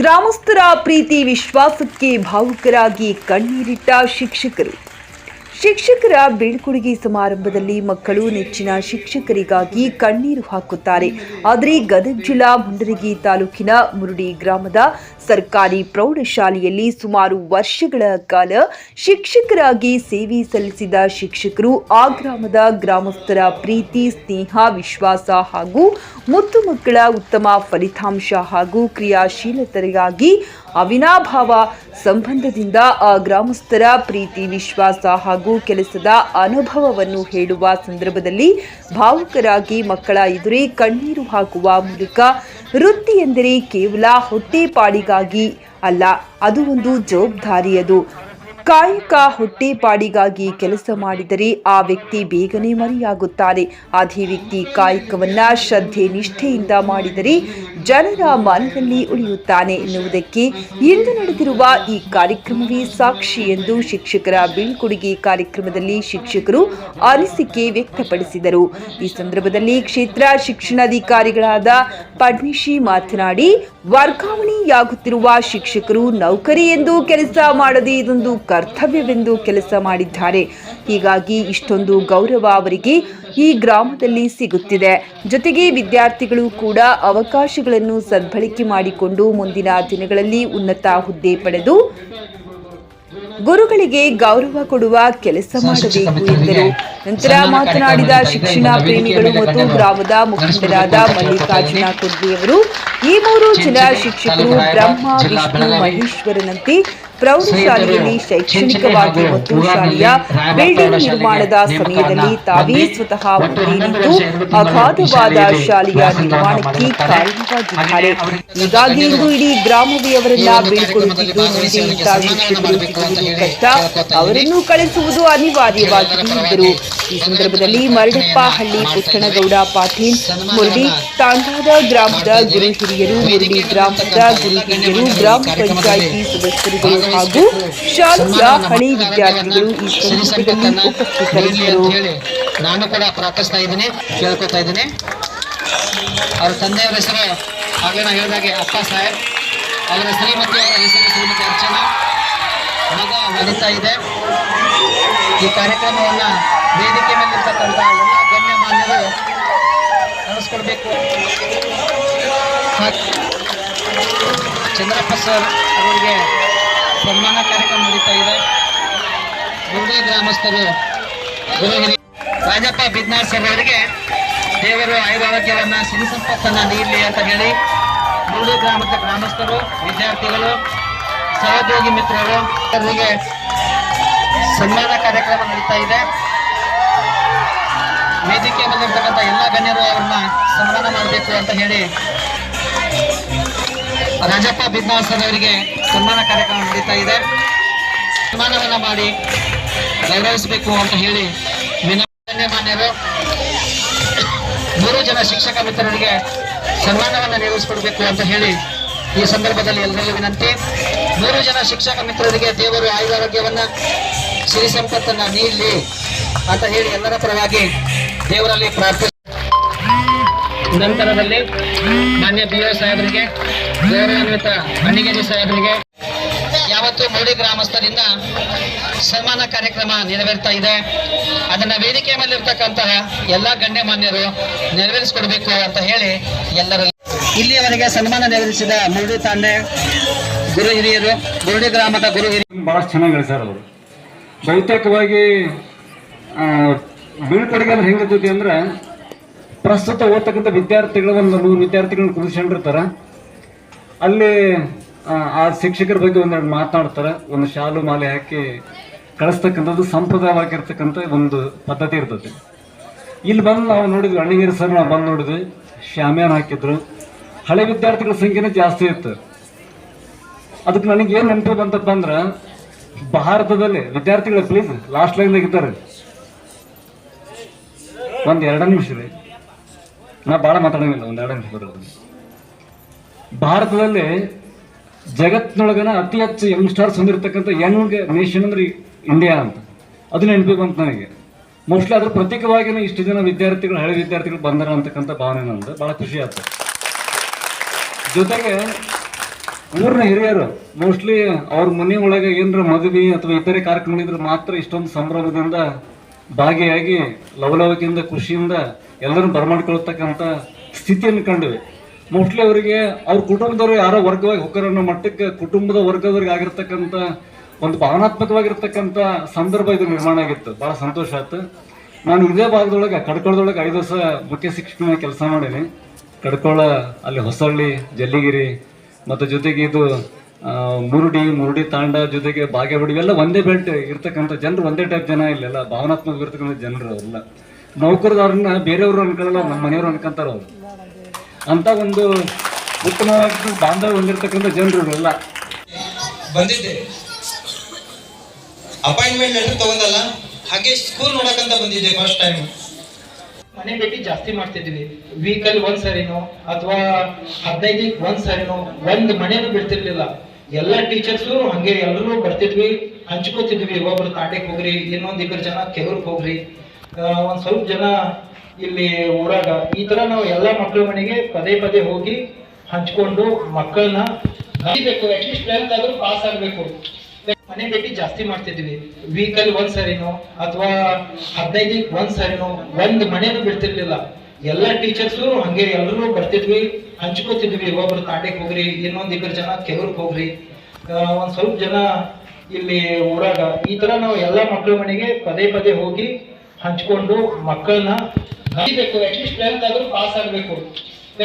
ಗ್ರಾಮಸ್ಥರ ಪ್ರೀತಿ ವಿಶ್ವಾಸಕ್ಕೆ ಭಾವುಕರಾಗಿ ಕಣ್ಣೀರಿಟ್ಟ ಶಿಕ್ಷಕರು. ಶಿಕ್ಷಕರ ಬೀಳ್ಕೊಡುಗೆ ಸಮಾರಂಭದಲ್ಲಿ ಮಕ್ಕಳು ನೆಚ್ಚಿನ ಶಿಕ್ಷಕರಿಗಾಗಿ ಕಣ್ಣೀರು ಹಾಕುತ್ತಾರೆ. ಆದರೆ ಗದಗ ಜಿಲ್ಲಾ ಮುಂಡರಗಿ ತಾಲೂಕಿನ ಮುರುಡಿ ಗ್ರಾಮದ ಸರ್ಕಾರಿ ಪ್ರೌಢಶಾಲೆಯಲ್ಲಿ ಸುಮಾರು ವರ್ಷಗಳ ಕಾಲ ಶಿಕ್ಷಕರಾಗಿ ಸೇವೆ ಸಲ್ಲಿಸಿದ ಶಿಕ್ಷಕರು ಆ ಗ್ರಾಮದ ಗ್ರಾಮಸ್ಥರ ಪ್ರೀತಿ, ಸ್ನೇಹ, ವಿಶ್ವಾಸ ಹಾಗೂ ಮುತ್ತು ಮಕ್ಕಳ ಉತ್ತಮ ಫಲಿತಾಂಶ ಹಾಗೂ ಕ್ರಿಯಾಶೀಲತೆಗಾಗಿ ಅವಿನಾಭಾವ ಸಂಬಂಧದಿಂದ ಆ ಗ್ರಾಮಸ್ಥರ ಪ್ರೀತಿ, ವಿಶ್ವಾಸ ಹಾಗೂ ಕೆಲಸದ ಅನುಭವವನ್ನು ಹೇಳುವ ಸಂದರ್ಭದಲ್ಲಿ ಭಾವುಕರಾಗಿ ಮಕ್ಕಳ ಎದುರೇ ಕಣ್ಣೀರು ಹಾಕುವ ಮೂಲಕ ವೃತ್ತಿ ಎಂದರೆ ಕೇವಲ ಹೊಟ್ಟೆಪಾಡಿಗಾಗಿ ಅಲ್ಲ, ಅದು ಒಂದು ಜವಾಬ್ದಾರಿಯದು ಕಾಯಕ ಹೊಟ್ಟೆಪಾಡಿಗಾಗಿ ಕೆಲಸ ಮಾಡಿದರೆ ಆ ವ್ಯಕ್ತಿ ಬೇಗನೆ ಮರೆಯಾಗುತ್ತಾರೆ. ಅದೇ ವ್ಯಕ್ತಿ ಕಾಯಕವನ್ನ ಶ್ರದ್ಧೆ ನಿಷ್ಠೆಯಿಂದ ಮಾಡಿದರೆ ಜನರ ಮನದಲ್ಲಿ ಉಳಿಯುತ್ತಾನೆ ಎನ್ನುವುದಕ್ಕೆ ಇಂದು ನಡೆದಿರುವ ಈ ಕಾರ್ಯಕ್ರಮವೇ ಸಾಕ್ಷಿ ಎಂದು ಶಿಕ್ಷಕರ ಬೀಳ್ಕೊಡುಗೆ ಕಾರ್ಯಕ್ರಮದಲ್ಲಿ ಶಿಕ್ಷಕರು ಅನಿಸಿಕೆ ವ್ಯಕ್ತಪಡಿಸಿದರು. ಈ ಸಂದರ್ಭದಲ್ಲಿ ಕ್ಷೇತ್ರ ಶಿಕ್ಷಣಾಧಿಕಾರಿಗಳಾದ ಪಡ್ನಿಶಿ ಮಾತನಾಡಿ ವರ್ಗಾವಣೆಯಾಗುತ್ತಿರುವ ಶಿಕ್ಷಕರು ನೌಕರಿ ಎಂದು ಕೆಲಸ ಮಾಡದೆ ಇದೊಂದು ಕರ್ತವ್ಯವೆಂದು ಕೆಲಸ ಮಾಡಿದ್ದಾರೆ. ಹೀಗಾಗಿ ಇಷ್ಟೊಂದು ಗೌರವ ಅವರಿಗೆ ಈ ಗ್ರಾಮದಲ್ಲಿ ಸಿಗುತ್ತಿದೆ. ಜೊತೆಗೆ ವಿದ್ಯಾರ್ಥಿಗಳು ಕೂಡ ಅವಕಾಶಗಳನ್ನು ಸದ್ಬಳಕೆ ಮಾಡಿಕೊಂಡು ಮುಂದಿನ ದಿನಗಳಲ್ಲಿ ಉನ್ನತ ಹುದ್ದೆ ಪಡೆದು ಗುರುಗಳಿಗೆ ಗೌರವ ಕೊಡುವ ಕೆಲಸ ಮಾಡಬೇಕು ಎಂದರು. ನಂತರ ಮಾತನಾಡಿದ ಶಿಕ್ಷಣ ಪ್ರೇಮಿಗಳು ಮತ್ತು ಗ್ರಾಮದ ಮುಖಂಡರಾದ ಮಲ್ಲಿಕಾರ್ಜುನ ಕುರ್ದಿಯವರು ಈ ಮೂರು ಜನ ಶಿಕ್ಷಕರು ಬ್ರಹ್ಮ ವಿಷ್ಣು ಮಹೇಶ್ವರನಂತೆ ಪ್ರೌಢಶಾಲೆಯಲ್ಲಿ ಶೈಕ್ಷಣಿಕವಾಗಿ ಮತ್ತು ಶಾಲೆಯ ಬಿಲ್ಡಿಂಗ್ ನಿರ್ಮಾಣದ ಸಮಯದಲ್ಲಿ ತಾವೇ ಸ್ವತಃ ಮುಂದೆ ನಿಂತು ಅಗಾಧವಾದ ಶಾಲೆಯ ನಿರ್ಮಾಣಕ್ಕೆ ಕಾರಣವಾಗಿದ್ದಾರೆ ಹೀಗಾಗಿ ಇಂದು ಇಡೀ ಗ್ರಾಮವೇ ಅವರನ್ನ ಬೀಳ್ಕೊಡುತ್ತಿದ್ದು ಮುಂದೆ ಇಂಥ ಶಿಕ್ಷಕರು ಸಿಗುವುದು ಕಷ್ಟ. ಅವರನ್ನು ಕಳಿಸುವುದು ಅನಿವಾರ್ಯವಾಗಿದೆ ಎಂದರು. ಈ ಸಂದರ್ಭದಲ್ಲಿ ಮರಡಪ್ಪಹಳ್ಳಿ ಪುಟ್ಟಣಗೌಡ ಪಾಟೀಲ್, ಮುರಡಿ ತಾಂಡಾದ ಗ್ರಾಮದ ಗುರು ಹಿರಿಯರು, ಮುರಡಿ ಗ್ರಾಮದ ಗುರು ಹಿರಿಯರು, ಗ್ರಾಮ ಪಂಚಾಯಿತಿ ಸದಸ್ಯರುಗಳು ಹಾಗೂ ಶಾಲೆಯ ಹಳಿ ವಿದ್ಯಾರ್ಥಿಗಳು ಈ ಸಂದರ್ಭದಲ್ಲಿ ಉಪಸ್ಥಿತರಿದ್ದರು. ನಾನು ಕೂಡ ಪ್ರಾರ್ಥಿಸ್ತಾ ಇದ್ದೀನಿ ಕೇಳ್ಕೊತಾ ಇದ್ದೀನಿ. ಅವ್ರ ತಂದೆಯವರ ಹೆಸರು ಆಗಲೇ ನಾವು ಹೇಳಿದಾಗೆ ಅಪ್ಪ ಸಾಹೇಬ್. ಅವರ ಶ್ರೀಮತಿ ಅವರ ಹೆಸರು ಶ್ರೀಮತಿ ಅರ್ಚನಾ. ಮಗ ನಡೀತಾ ಇದೆ. ಈ ಕಾರ್ಯಕ್ರಮವನ್ನ ವೇದಿಕೆ ಮೇಲಿರ್ತಕ್ಕಂಥ ಎಲ್ಲ ಗಣ್ಯಮಾನ್ಯರು ನಡೆಸ್ಕೊಡ್ಬೇಕು. ಹಾಗೆ ಚಂದ್ರಪ್ಪ ಸರ್ ಅವರಿಗೆ ಸನ್ಮಾನ ಕಾರ್ಯಕ್ರಮ ನಡೀತಾ ಇದೆ. ಗುರುಡಿ ಗ್ರಾಮಸ್ಥರು ಗುರು ರಾಜಪ್ಪ ಬಿದ್ನಾಳ್ ಸರ್ ಅವರಿಗೆ ದೇವರು ಆಯುರಾರೋಗ್ಯವನ್ನ ಸಿರಿ ಸಂಪತ್ತನ್ನ ನೀಡಲಿ ಅಂತ ಹೇಳಿ ಗುರುಡಿ ಗ್ರಾಮದ ಗ್ರಾಮಸ್ಥರು, ವಿದ್ಯಾರ್ಥಿಗಳು, ಸಹೋದ್ಯೋಗಿ ಮಿತ್ರರು, ಅವರಿಗೆ ಸನ್ಮಾನ ಕಾರ್ಯಕ್ರಮ ನಡೀತಾ ಇದೆ. ವೇದಿಕೆ ಬಂದಿರತಕ್ಕಂಥ ಎಲ್ಲ ಗಣ್ಯರು ಅವ್ರನ್ನ ಸನ್ಮಾನ ಮಾಡಬೇಕು ಅಂತ ಹೇಳಿ ರಾಜಪ್ಪ ಬಿದ್ನಾಳ್ ಸನ್ಮಾನ ಕಾರ್ಯಕ್ರಮ ನಡೀತಾ ಇದೆ. ಸನ್ಮಾನವನ್ನ ಮಾಡಿ ಗೌರವಿಸಬೇಕು ಅಂತ ಹೇಳಿ ವಿನಮ್ರ ಮಾನ್ಯರು ಮೂರು ಜನ ಶಿಕ್ಷಕ ಮಿತ್ರರಿಗೆ ಸನ್ಮಾನವನ್ನು ನೆರವೇರಿಸಿಕೊಡ್ಬೇಕು ಅಂತ ಹೇಳಿ ಈ ಸಂದರ್ಭದಲ್ಲಿ ಎಲ್ಲರಿಗೂ ವಿನಂತಿ. ಮೂರು ಜನ ಶಿಕ್ಷಕ ಮಿತ್ರರಿಗೆ ದೇವರು ಆಯುರಾರೋಗ್ಯವನ್ನ ಸಿರಿ ಸಂಪತ್ತನ್ನ ನೀಡಲಿ ಅಂತ ಹೇಳಿ ಎಲ್ಲರ ಪರವಾಗಿ ದೇವರಲ್ಲಿ ಪ್ರಾರ್ಥನೆ. ನಂತರದಲ್ಲಿ ಮಾನ್ಯ ಬಿ ಎಸ್ ಸಾಹೇಬರಿಗೆ, ಗೌರವಾನ್ವಿತ ಅಣ್ಣಿಗೇರಿ ಸಾಹೇಬರಿಗೆ, ಯಾವತ್ತು ಮೂಡಿ ಗ್ರಾಮಸ್ಥರಿಂದ ಸನ್ಮಾನ ಕಾರ್ಯಕ್ರಮ ನೆರವೇರ್ತಾ ಇದೆ. ಅದನ್ನ ವೇದಿಕೆ ಮೇಲೆ ಇರ್ತಕ್ಕಂತಹ ಎಲ್ಲ ಗಣ್ಯಮಾನ್ಯರು ನೆರವೇರಿಸಿಕೊಡ್ಬೇಕು ಅಂತ ಹೇಳಿ ಎಲ್ಲರಲ್ಲಿ. ಇಲ್ಲಿಯವರೆಗೆ ಸನ್ಮಾನ ನೆರವೇರಿಸಿದ ಮುರುಡಿ ತಾಂಡೆ ಗುರು ಹಿರಿಯರು ಗುರುಡಿ ಗ್ರಾಮದ ಗುರು ಹಿರಿಯರು ಬಹಳ ಚೆನ್ನಾಗಿ ಅವರು ಬಹುತೇಕವಾಗಿ ಬೀಳ್ಕೊಡುಗೆ ಅಂದ್ರೆ ಹೆಂಗಿರ್ತೈತಿ ಅಂದ್ರೆ ಪ್ರಸ್ತುತ ಓದ್ತಕ್ಕಂಥ ವಿದ್ಯಾರ್ಥಿಗಳು ಒಂದು ನೂರು ವಿದ್ಯಾರ್ಥಿಗಳನ್ನ ಕುದಿಸ್ಕೊಂಡಿರ್ತಾರೆ ಅಲ್ಲಿ ಆ, ಆ ಶಿಕ್ಷಕರ ಬಗ್ಗೆ ಒಂದೆರಡು ಮಾತನಾಡ್ತಾರೆ ಒಂದು ಶಾಲು ಮಾಲೆ ಹಾಕಿ ಕಳಿಸ್ತಕ್ಕಂಥದ್ದು ಸಂಪ್ರದಾಯವಾಗಿರ್ತಕ್ಕಂಥ ಒಂದು ಪದ್ಧತಿ ಇರ್ತದೆ ಇಲ್ಲಿ ಬಂದು ನಾವು ನೋಡಿದ್ವಿ ಅಣ್ಣಗಿರಿ ಸರ್ ನಾವು ಬಂದು ನೋಡಿದ್ವಿ ಶ್ಯಾಮ್ಯಾನ್ ಹಾಕಿದ್ರು. ಹಳೆ ವಿದ್ಯಾರ್ಥಿಗಳ ಸಂಖ್ಯೆನೇ ಜಾಸ್ತಿ ಇತ್ತು. ಅದಕ್ಕೆ ನನಗೆ ಏನು ನೆನಪು ಬಂತಪ್ಪ ಅಂದ್ರೆ ಭಾರತದಲ್ಲಿ, ವಿದ್ಯಾರ್ಥಿಗಳು ಪ್ಲೀಸ್ ಲಾಸ್ಟ್ ಲೈನ್ದಾಗ ಇದ್ದಾರೆ. ಒಂದು ಎರಡು ನಿಮಿಷ ರೀ ನಾ ಭಾಳ ಮಾತಾಡಂಗಿಲ್ಲ, ಒಂದು ಎರಡು ನಿಮಿಷ ಬರೋದು ಭಾರತದಲ್ಲಿ ಜಗತ್ತಿನೊಳಗನ ಅತಿ ಹೆಚ್ಚು ಯಂಗ್ ಸ್ಟಾರ್ಸ್ ಹೊಂದಿರತಕ್ಕಂಥ ಯಂಗ್ ನೇಷನ್ ಅಂದ್ರೆ ಇಂಡಿಯಾ ಅಂತ. ಅದು ನೆನಪಿಗೆ ಬಂತು ನನಗೆ. ಮೋಸ್ಟ್ಲಿ ಅದ್ರ ಪ್ರತೀಕವಾಗಿನ ಇಷ್ಟು ಜನ ವಿದ್ಯಾರ್ಥಿಗಳು, ಹಳೆ ವಿದ್ಯಾರ್ಥಿಗಳು ಬಂದಾರ ಅಂತಕ್ಕಂಥ ಭಾವನೆ ನಂದು. ಭಾಳ ಖುಷಿ ಆಯ್ತು ಜೊತೆಗೆ ಊರಿನ ಹಿರಿಯರು ಮೋಸ್ಟ್ಲಿ ಅವ್ರ ಮನೆ ಒಳಗೆ ಏನರ ಮದುವೆ ಅಥವಾ ಇತರೆ ಕಾರ್ಯಕ್ರಮ ಇದ್ರೆ ಮಾತ್ರ ಇಷ್ಟೊಂದು ಸಂಭ್ರಮದಿಂದ ಭಾಗಿಯಾಗಿ, ಲವಲವಿಕೆಯಿಂದ, ಖುಷಿಯಿಂದ ಎಲ್ಲರೂ ಬರಮಾಡ್ಕೊಳ್ತಕ್ಕಂಥ ಸ್ಥಿತಿಯನ್ನು ಕಂಡಿವೆ. ಮೋಸ್ಟ್ಲಿ ಅವರಿಗೆ ಅವ್ರ ಕುಟುಂಬದವರು ಯಾರೋ ವರ್ಗವಾಗಿ ಅನ್ನೋ ಮಟ್ಟಕ್ಕೆ ಕುಟುಂಬದ ವರ್ಗದವ್ರಿಗೆ ಆಗಿರ್ತಕ್ಕಂಥ ಒಂದು ಭಾವನಾತ್ಮಕವಾಗಿರ್ತಕ್ಕಂಥ ಸಂದರ್ಭ ಇದು ನಿರ್ಮಾಣ ಆಗಿತ್ತು. ಬಹಳ ಸಂತೋಷ ಆಯ್ತು. ನಾನು ಇದೇ ಭಾಗದೊಳಗೆ, ಕಡ್ಕೊಳದೊಳಗೆ ಐದು ವರ್ಷ ಮುಖ್ಯ ಶಿಕ್ಷಣ ಕೆಲಸ ಮಾಡೀನಿ. ಕಡ್ಕೊಳ, ಅಲ್ಲಿ ಹೊಸಳ್ಳಿ ಜಲ್ಲಿಗಿರಿ ಮತ್ತು ಜೊತೆಗೆ ಇದು ಮುರುಡಿ ಮುರುಡಿ ತಾಂಡ ಜೊತೆಗೆ ಬಾಗೇವಾಡಿ ಇವೆಲ್ಲ ಒಂದೇ ಬೆಲ್ಟ್ ಇರ್ತಕ್ಕಂಥ ಜನರು, ಒಂದೇ ಟೈಪ್ ಜನ ಇಲ್ಲೆಲ್ಲ ಭಾವನಾತ್ಮಕ ಇರ್ತಕ್ಕಂಥ ಜನರು ಅವರೆಲ್ಲ. ನೌಕರದವ್ರನ್ನ ಬೇರೆಯವರು ಅನ್ಕೊಳ್ಳಲ್ಲ, ನಮ್ಮ ಮನೆಯವರು ಅನ್ಕೊಂತಾರ ಅವರು. ಅಂತ ಒಂದು ಉತ್ತಮವಾಗಿ ಬಾಂಧವ್ಯ ಹೊಂದಿರತಕ್ಕಂಥ ಜನರು ಇವರೆಲ್ಲ. ಬಂದಿದ್ದೆ. ಅಪಾಯಿಂಟ್ಮೆಂಟ್ ಲೆಟರ್ ತಗೊಂಡಲ್ಲ, ಹಾಗೆ ಸ್ಕೂಲ್ ನೋಡಕ್ಕಂತ ಬಂದಿದ್ದೆ ಫಸ್ಟ್ ಟೈಮ್ ಮನೆ ಭೇಟಿ ಜಾಸ್ತಿ ಮಾಡ್ತಿದ್ವಿ ವೀಕಲ್ ಒಂದ್ ಸರಿನೋ, ಅಥವಾ ಹದಿನೈದು ಒಂದ್ ಸರಿನೋ, ಒಂದ್ ಮನೇನು ಬಿಡ್ತಿರ್ಲಿಲ್ಲ. ಎಲ್ಲ ಟೀಚರ್ಸು ಹಂಗೆ ಎಲ್ಲರೂ ಬರ್ತಿದ್ವಿ, ಹಂಚ್ಕೋತಿದ್ವಿ. ಒಬ್ರು ತಾಂಡೆಕ್ ಹೋಗ್ರಿ, ಇನ್ನೊಂದ್ ಇಬ್ಬರು ಜನ ಕೆವ್ರಿಗೆ ಹೋಗ್ರಿ. ಒಂದ್ ಸ್ವಲ್ಪ ಜನ ಇಲ್ಲಿ ಊರಾಗ, ಈ ತರ ನಾವು ಎಲ್ಲ ಮಕ್ಕಳ ಮನೆಗೆ ಪದೇ ಪದೇ ಹೋಗಿ ಹಂಚ್ಕೊಂಡು ಮಕ್ಕಳನ್ನ ಕಲಿಬೇಕು ಅಟ್ಲೀಸ್ಟ್ ಟ್ವೆಲ್ತ್ ಆದ್ರೂ ಪಾಸ್ ಆಗ್ಬೇಕು. ಮನೆ ಭೇಟಿ ಜಾಸ್ತಿ ಮಾಡ್ತಿದ್ವಿ ವೀಕಲ್ಲಿ ಒಂದ್ ಸರಿನೋ, ಅಥವಾ ಹದಿನೈದು ಒಂದ್ ಸರಿನೋ, ಒಂದ್ ಮನೇನು ಬಿಡ್ತಿರ್ಲಿಲ್ಲ. ಎಲ್ಲ ಟೀಚರ್ಸು ಹಂಗೆ ಎಲ್ಲರೂ ಬರ್ತಿದ್ವಿ, ಹಂಚ್ಕೋತಿದ್ವಿ. ಒಬ್ರು ತಾಂಡೆಕ್ ಹೋಗ್ರಿ, ಇನ್ನೊಂದ್ ಇಬ್ಬರು ಜನ ಕೆಲವ್ರಿಗೆ ಹೋಗ್ರಿ. ಒಂದ್ ಸ್ವಲ್ಪ ಜನ ಇಲ್ಲಿ ಊರಾಗ, ಈ ತರ ನಾವು ಎಲ್ಲ ಮಕ್ಕಳ ಮನೆಗೆ ಪದೇ ಪದೇ ಹೋಗಿ ಹಂಚ್ಕೊಂಡು ಮಕ್ಕಳನ್ನ ಬೇಕು ಅಟ್ಲೀಸ್ಟ್ ಟ್ವೆಲ್ತ್ ಆದ್ರೂ ಪಾಸ್ ಆಗ್ಬೇಕು.